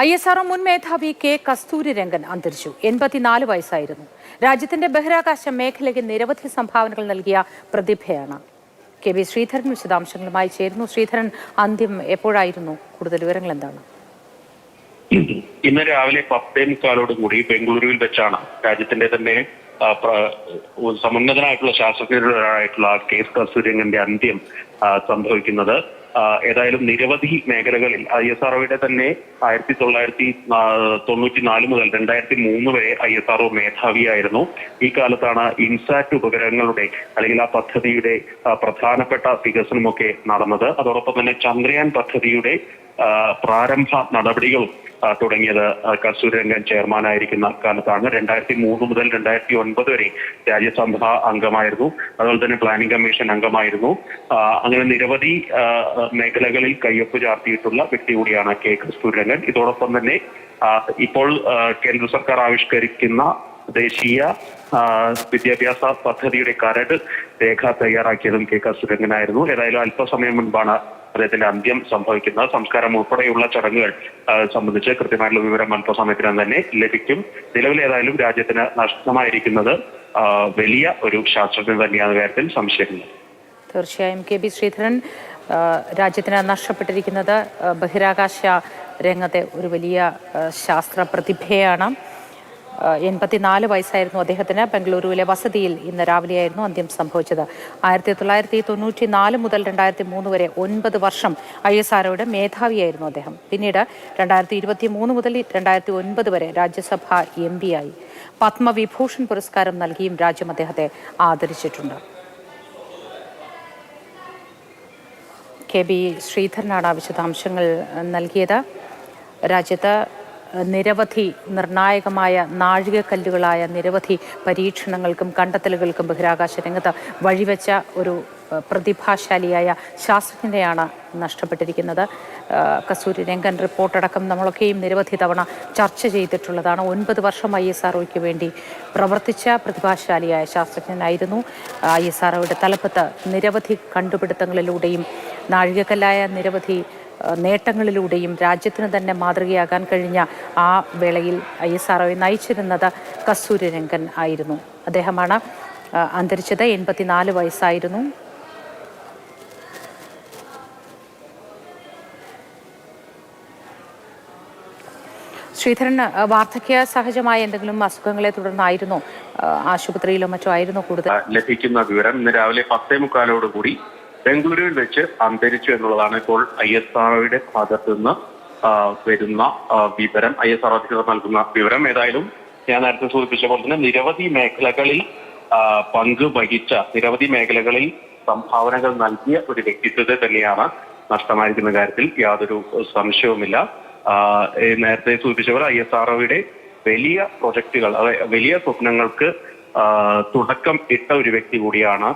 I S R O മുൻ മേധാവി K Kasturi Rangan അന്തരിച്ചു. എൺപത്തിനാല് വയസ്സായിരുന്നു. രാജ്യത്തിന്റെ ബഹിരാകാശ മേഖലയ്ക്ക് നിരവധി സംഭാവനകൾ നൽകിയ പ്രതിഭയാണ്. കെ വി ശ്രീധരൻ വിശദാംശങ്ങളുമായി ചേരുന്നു. ശ്രീധരൻ അന്ത്യം എപ്പോഴായിരുന്നു? കൂടുതൽ വിവരങ്ങൾ എന്താണ്? ഇന്ന് രാവിലെ പത്തേ മുക്കാലോട് കൂടി ബംഗളൂരുവിൽ വെച്ചാണ് രാജ്യത്തിന്റെ തന്നെ സമന്നതനായിട്ടുള്ള ശാസ്ത്രജ്ഞരായിട്ടുള്ള കെ കസ്തൂരിരംഗന്റെ അന്ത്യം സംഭവിക്കുന്നത്. ഏതായാലും നിരവധി മേഖലകളിൽ ഐ എസ് ആർഒയുടെ തന്നെ ആയിരത്തി തൊള്ളായിരത്തി തൊണ്ണൂറ്റി നാല് മുതൽ രണ്ടായിരത്തി മൂന്ന് വരെ ഐ എസ് ആർഒ മേധാവിയായിരുന്നു. ഈ കാലത്താണ് ഇൻസാറ്റ് ഉപഗ്രഹങ്ങളുടെ അല്ലെങ്കിൽ ആ പദ്ധതിയുടെ പ്രധാനപ്പെട്ട വികസനമൊക്കെ നടന്നത്. അതോടൊപ്പം തന്നെ ചന്ദ്രയാൻ പദ്ധതിയുടെ പ്രാരംഭ നടപടികളും തുടങ്ങിയത് കസ്തൂരിരംഗൻ ചെയർമാനായിരിക്കുന്ന കാലത്താണ്. രണ്ടായിരത്തി മൂന്ന് മുതൽ രണ്ടായിരത്തി ഒൻപത് വരെ രാജ്യസഭ അംഗമായിരുന്നു. അതുപോലെ തന്നെ പ്ലാനിംഗ് കമ്മീഷൻ അംഗമായിരുന്നു. അങ്ങനെ നിരവധി മേഖലകളിൽ കയ്യൊപ്പ് ചാർത്തിയിട്ടുള്ള വ്യക്തി കൂടിയാണ് കെ കസ്തൂരിരംഗൻ ഇതോടൊപ്പം തന്നെ ഇപ്പോൾ കേന്ദ്ര സർക്കാർ ആവിഷ്കരിക്കുന്ന ദേശീയ വിദ്യാഭ്യാസ പദ്ധതിയുടെ കരട് രേഖ തയ്യാറാക്കിയതും കെ കസ്തൂരിരംഗനായിരുന്നു ഏതായാലും അല്പസമയം മുൻപാണ് അദ്ദേഹത്തിന്റെ അന്ത്യം സംഭവിക്കുന്നത്. സംസ്കാരം ഉൾപ്പെടെയുള്ള ചടങ്ങുകൾ സംബന്ധിച്ച് കൃത്യമായിട്ടുള്ള വിവരം അല്പസമയത്തിനകം തന്നെ ലഭിക്കും. നിലവിൽ ഏതായാലും രാജ്യത്തിന് നഷ്ടമായിരിക്കുന്നത് വലിയ ഒരു ശാസ്ത്രജ്ഞൻ തന്നെയാണ് കാര്യത്തിൽ സംശയമില്ല. തീർച്ചയായും കെ ബി ശ്രീധരൻ രാജ്യത്തിന് നഷ്ടപ്പെട്ടിരിക്കുന്നത് ബഹിരാകാശ രംഗത്തെ ഒരു വലിയ ശാസ്ത്ര പ്രതിഭയാണ്. എൺപത്തിനാല് വയസ്സായിരുന്നു അദ്ദേഹത്തിന്. ബംഗളൂരുവിലെ വസതിയിൽ ഇന്ന് രാവിലെയായിരുന്നു അന്ത്യം സംഭവിച്ചത്. ആയിരത്തി തൊള്ളായിരത്തി തൊണ്ണൂറ്റി നാല് മുതൽ രണ്ടായിരത്തി മൂന്ന് വരെ ഒൻപത് വർഷം ഐ എസ് ആർഒയുടെ മേധാവിയായിരുന്നു അദ്ദേഹം. പിന്നീട് രണ്ടായിരത്തി ഇരുപത്തി മൂന്ന് മുതൽ രണ്ടായിരത്തി ഒൻപത് വരെ രാജ്യസഭ എം ആയി. പത്മവിഭൂഷൺ പുരസ്കാരം നൽകിയും രാജ്യം അദ്ദേഹത്തെ ആദരിച്ചിട്ടുണ്ട്. കെ ബി ശ്രീധരനാണ് വിശദാംശങ്ങൾ നൽകിയത്. രാജ്യത്ത് നിരവധി നിർണായകമായ നാഴികക്കല്ലുകളായ നിരവധി പരീക്ഷണങ്ങൾക്കും കണ്ടെത്തലുകൾക്കും ബഹിരാകാശ രംഗത്ത് വഴിവെച്ച ഒരു പ്രതിഭാശാലിയായ ശാസ്ത്രജ്ഞനെയാണ് നഷ്ടപ്പെട്ടിരിക്കുന്നത്. കസൂരി രംഗൻ റിപ്പോർട്ടടക്കം നമ്മളൊക്കെയും നിരവധി തവണ ചർച്ച ചെയ്തിട്ടുള്ളതാണ്. ഒൻപത് വർഷം ഐ എസ് ആർഒയ്ക്ക് വേണ്ടി പ്രവർത്തിച്ച പ്രതിഭാശാലിയായ ശാസ്ത്രജ്ഞനായിരുന്നു. ഐ എസ് ആർഒയുടെ തലപ്പത്ത് നിരവധി കണ്ടുപിടുത്തങ്ങളിലൂടെയും നാഴികക്കല്ലായ നിരവധി നേട്ടങ്ങളിലൂടെയും രാജ്യത്തിന് തന്നെ മാതൃകയാകാൻ കഴിഞ്ഞ ആ വേളയിൽ ഐ എസ് ആർഒയെ നയിച്ചിരുന്നത് കസ്തൂരിരംഗൻ ആയിരുന്നു. അദ്ദേഹമാണ് അന്തരിച്ചത് എൺപത്തിനാല് വയസ്സായിരുന്നു. ശ്രീധരൻ വാർദ്ധക്യ സഹജമായ എന്തെങ്കിലും അസുഖങ്ങളെ തുടർന്നായിരുന്നോ ആശുപത്രിയിലോ മറ്റോ ആയിരുന്നു കൂടുതൽ? ലഭിക്കുന്ന വിവരം ഇന്ന് രാവിലെ പത്തേ മുക്കാലോടുകൂടി ബംഗളൂരുവിൽ വെച്ച് അന്തരിച്ചു എന്നുള്ളതാണ് ഇപ്പോൾ ഐ എസ് ആർഒയുടെ ഭാഗത്തു നിന്ന് വരുന്ന വിവരം ഐ എസ് ആർ അധികൃതർ നൽകുന്ന വിവരം. ഏതായാലും ഞാൻ നേരത്തെ സൂചിപ്പിച്ച പോലെ തന്നെ നിരവധി മേഖലകളിൽ പങ്ക് വഹിച്ച നിരവധി മേഖലകളിൽ സംഭാവനകൾ നൽകിയ ഒരു വ്യക്തിത്വത്തെ തന്നെയാണ് നഷ്ടമായിരിക്കുന്ന കാര്യത്തിൽ യാതൊരു സംശയവുമില്ല. നേരത്തെ സൂചിപ്പിച്ച പോലെ ഐ എസ് ആർഒയുടെ വലിയ പ്രൊജക്ടുകൾ അതായത് വലിയ സ്വപ്നങ്ങൾക്ക് തുടക്കം ഇട്ട ഒരു വ്യക്തി കൂടിയാണ്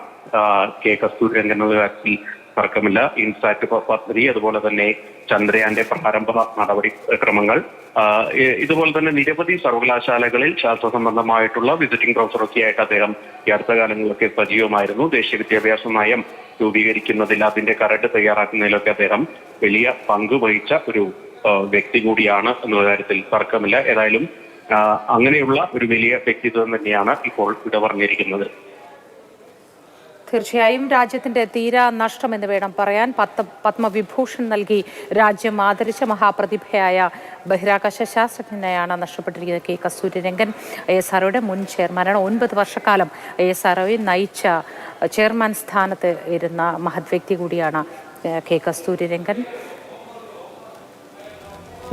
കെ കസ്തൂരി രംഗൻ എന്ന വ്യക്തി. തർക്കമില്ല. ഇൻസാറ്റ് പദ്ധതി അതുപോലെ തന്നെ ചന്ദ്രയാന്റെ പ്രാരംഭ നടപടി ക്രമങ്ങൾ. ഇതുപോലെ തന്നെ നിരവധി സർവകലാശാലകളിൽ ശാസ്ത്ര സംബന്ധമായിട്ടുള്ള വിസിറ്റിംഗ് പ്രൊഫസറൊക്കെ ആയിട്ട് അദ്ദേഹം ഈ അടുത്ത കാലങ്ങളിലൊക്കെ സജീവമായിരുന്നു. ദേശീയ വിദ്യാഭ്യാസ നയം രൂപീകരിക്കുന്നതിൽ അതിന്റെ കരട് തയ്യാറാക്കുന്നതിലൊക്കെ അദ്ദേഹം വലിയ പങ്ക് വഹിച്ച ഒരു വ്യക്തി കൂടിയാണ് എന്ന കാര്യത്തിൽ തർക്കമില്ല. ഏതായാലും അങ്ങനെയുള്ള ഒരു വലിയ വ്യക്തിത്വം തന്നെയാണ് ഇപ്പോൾ ഇവിടെ പറഞ്ഞിരിക്കുന്നത്. തീർച്ചയായും രാജ്യത്തിന്റെ തീരാ നഷ്ടം എന്ന് വേണം പറയാൻ. പത്ത് പത്മവിഭൂഷൺ നൽകി രാജ്യം ആദരിച്ച മഹാപ്രതിഭയായ ബഹിരാകാശ ശാസ്ത്രജ്ഞനെയാണ് നഷ്ടപ്പെട്ടിരിക്കുന്നത് കെ കസ്തൂരിരംഗൻ. ഐ എസ് ആർഒയുടെ മുൻ ചെയർമാനാണ്. ഒൻപത് വർഷക്കാലം ഐ എസ് ആർഒയെ നയിച്ച ചെയർമാൻ സ്ഥാനത്ത് ഇരുന്ന മഹത് വ്യക്തി കൂടിയാണ് കെ കസ്തൂരി രംഗൻ